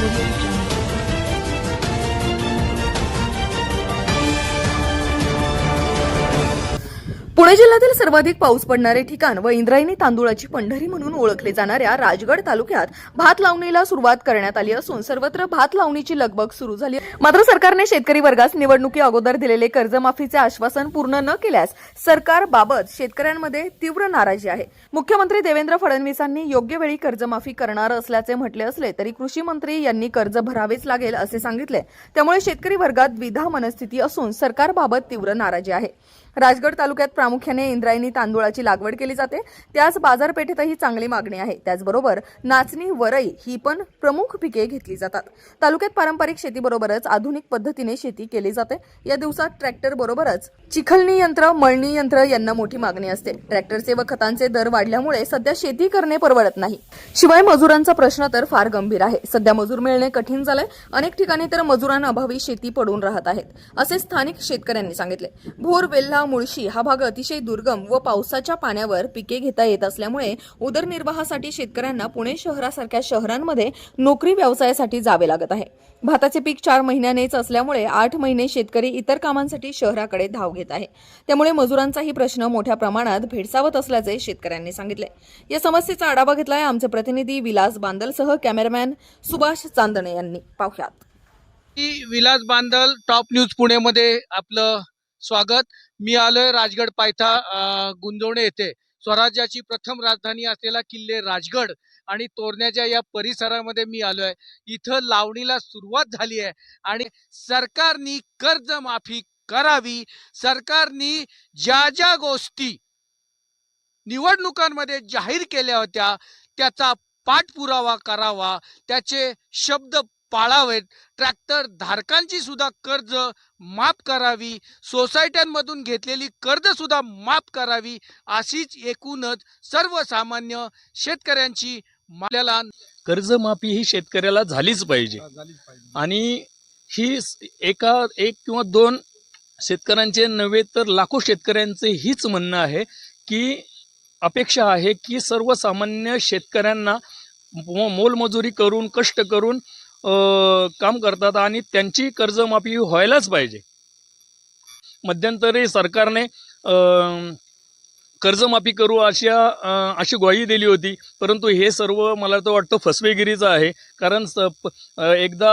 Thank you. Pune जिल्ह्यातील सर्वाधिक पाऊस पडणारे ठिकाण व इंद्रायणी तांदूळाची पंढरी म्हणून ओळखले जाणाऱ्या राजगड तालुक्यात भात लावणीला सुरुवात करण्यात आली असून सर्वत्र भात लावणीची लगबग सुरू झाली मात्र सरकारने शेतकरी वर्गास निवडणुकी अगोदर दिलेले कर्जमाफीचे आश्वासन पूर्ण न केल्यास सरकारबाबत शेतकऱ्यांमध्ये तीव्र नाराजी आहे. मुख्यमंत्री देवेंद्र फडणवीसांनी योग्य वेळी कर्जमाफी करणार असल्याचे म्हटले असले तरी कृषी मंत्री यांनी कर्ज भरावेच लागेल असे सांगितले. त्यामुळे शेतकरी वर्गात द्विधा मनस्थिती असून सरकारबाबत तीव्र नाराजी आहे. राजगड तालुक्यात प्रामुख्याने इंद्रायणी तांदूळाची लागवड केली जाते. त्याच बाजारपेठेतही चांगली मागणी आहे. त्याचबरोबर नाचणी वरई ही पण प्रमुख पिके घेतली जातात. तालुक्यात पारंपरिक शेतीबरोबरच आधुनिक पद्धतीने शेती केली जाते. या दिवसात ट्रॅक्टर बरोबरच चिखलणी यंत्र मळणी यंत्र यांना मोठी मागणी असते. ट्रॅक्टरचे व खतांचे दर वाढल्यामुळे सध्या शेती करणे परवडत नाही. शिवाय मजुरांचा प्रश्न तर फार गंभीर आहे. सध्या मजूर मिळणे कठीण झालंय. अनेक ठिकाणी तर मजुरांअभावी शेती पडून राहत आहेत असे स्थानिक शेतकऱ्यांनी सांगितले. भोर वेल्हा मुळशी हा भाग अतिशय दुर्गम व पावसाच्या पाण्यावर पिके घेता येत असल्यामुळे उदरनिर्वाहासाठी शेतकऱ्यांना पुणे शहरासारख्या शहरांमध्ये नोकरी व्यवसायासाठी जावे लागत आहे. भाताचे पीक चार महिन्यानेच असल्यामुळे आठ महिने शेतकरी इतर कामांसाठी शहराकडे धाव घेत आहे. त्यामुळे मजुरांचाही प्रश्न मोठ्या प्रमाणात भेडसावत असल्याचे शेतकऱ्यांनी सांगितले. या समस्येचा आढावा घेतलाय आमचे प्रतिनिधी विलास बांदलसह कॅमेरामॅन सुभाष चांदणे यांनी. पाहुयात. विलास बांदल टॉप न्यूज पुणेमध्ये आपलं स्वागत. मी आलोय राजगड पायथा गुंजवणे येथे. स्वराज्याची प्रथम राजधानी असलेला किल्ले राजगड आणि तोरण्याच्या या परिसरामध्ये मी आलोय. इथं लावणीला सुरुवात झाली आहे आणि सरकारनी कर्जमाफी करावी. सरकारनी ज्या ज्या गोष्टी निवडणुकांमध्ये जाहीर केल्या होत्या त्याचा पाठपुरावा करावा. त्याचे शब्द पाळावेत. ट्रॅक्टर धारकांची सुद्धा कर्ज माफ करावी. सोसायट्यांमधून घेतलेली कर्ज सुद्धा माफ करावी अशीच एकूणच सर्वसामान्य शेतकऱ्यांची आपल्याला कर्जमाफी ही शेतकऱ्याला झालीच पाहिजे. आणि ही एका एक किंवा दोन शेतकऱ्यांचे नव्हे तर लाखो शेतकऱ्यांचे हीच म्हणणं आहे की अपेक्षा आहे की सर्वसामान्य शेतकऱ्यांना मोलमजुरी करून कष्ट करून काम करतात आणि त्यांची कर्जमाफी व्हायलाच पाहिजे. मध्यंतरी सरकारने कर्जमाफी करू अशा अशी ग्वाही दिली होती. परंतु हे सर्व मला तर वाटतं फसवेगिरीचं आहे. कारण स एकदा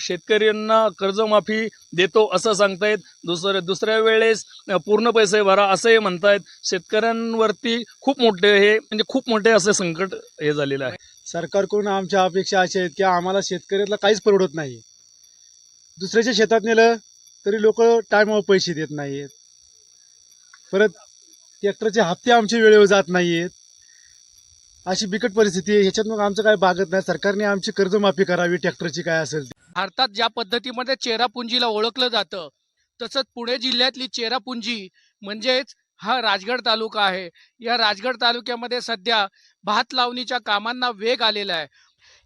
शेतकऱ्यांना कर्जमाफी देतो असं सांगतायत. दुसऱ्या दुसऱ्या वेळेस पूर्ण पैसे भरा असंही म्हणतायत. शेतकऱ्यांवरती खूप मोठे हे म्हणजे खूप मोठे असे संकट हे झालेलं आहे. सरकारकडून आमच्या अपेक्षा अशा आहेत की आम्हाला शेतकऱ्याला काहीच परवडत नाही. दुसऱ्याच्या शेतात नेलं तरी लोक टायमावर पैसे देत नाहीत परत ट्रॅक्टरचे हप्ते आमचे वेळेवर जात नाहीयेत. अशी बिकट परिस्थिती आहे. ह्याच्यात मग आमचं काय बागत नाही. सरकारने आमची कर्जमाफी करावी. ट्रॅक्टरची काय असेल ती. भारतात ज्या पद्धतीमध्ये चेरापुंजीला ओळखलं जातं तसंच पुणे जिल्ह्यातली चेरापुंजी म्हणजेच हा राजगड तालुका आहे. या राजगड तालुक्यामध्ये सध्या भात लावणीच्या कामांना वेग आलेला आहे.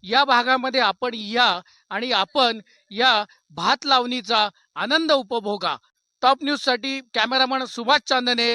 या भागामध्ये आपण या आणि आपण या भात लावणीचा आनंद उपभोगा. टॉप न्यूजसाठी कॅमेरामन सुभाष चांदणे